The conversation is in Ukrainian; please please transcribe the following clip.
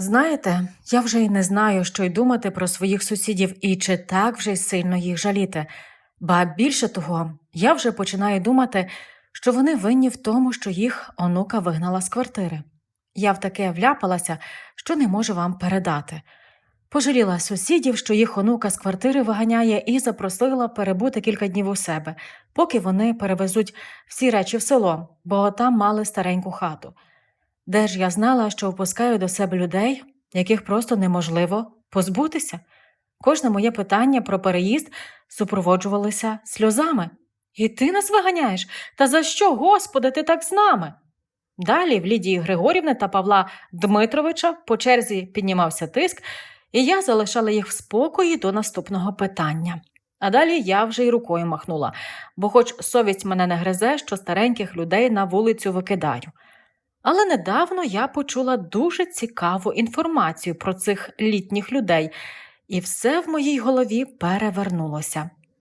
Знаєте, я вже й не знаю, що й думати про своїх сусідів і чи так вже й сильно їх жаліти. Ба більше того, я вже починаю думати, що вони винні в тому, що їх онука вигнала з квартири. Я в таке вляпалася, що не можу вам передати. Пожаліла сусідів, що їх онука з квартири виганяє, і запросила перебути кілька днів у себе, поки вони перевезуть всі речі в село, бо там мали стареньку хату. Де ж я знала, що впускаю до себе людей, яких просто неможливо позбутися. Кожне моє питання про переїзд супроводжувалося сльозами. І ти нас виганяєш? Та за що, Господи, ти так з нами? Далі в Лідії Григорівни та Павла Дмитровича по черзі піднімався тиск, і я залишала їх в спокої до наступного питання. А далі я вже й рукою махнула, бо, хоч совість мене не гризе, що стареньких людей на вулицю викидаю. Але недавно я почула дуже цікаву інформацію про цих літніх людей, і все в моїй голові перевернулося.